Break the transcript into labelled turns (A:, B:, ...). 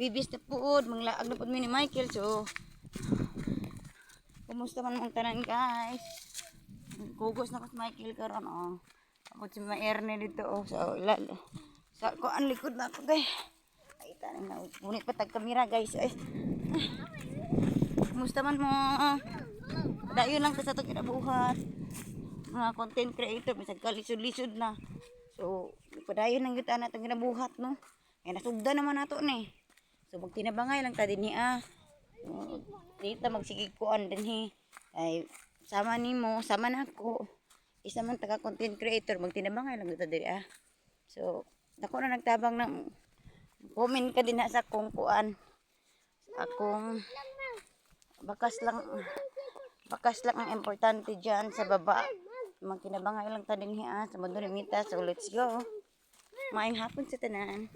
A: bibis na po, manglaag na mi ni Michael. So, kumusta man mong tanan guys? Kugos na ko si Michael karon oh. Ako si Maerne dito oh. So, lalo. Sa ko ang likod na ako guys. Ay, tanong na. Ngunit pa tag kamera guys. Ay. Kumusta man mo? Dayon lang sa itong kinabuhat. Mga content creator, bisag kalisod-lisod na. So, padayon lang kita na itong kinabuhat, no? Kaya nasugda naman nato ni. So, magtinabangay lang ta din ah. Uh, dito magsigig kuan din hi. Ay, sama ni mo, sama na ako. Isa man taga content creator, magtinabangay lang kita diri ah. So, ako na nagtabang ng comment ka din sa kung kuan. Akong bakas lang bakas lang ang importante dyan sa baba. Magkinabangay lang ta din hi ah, sa mundo ni Mita. So, let's go. Maayong hapon sa tanan.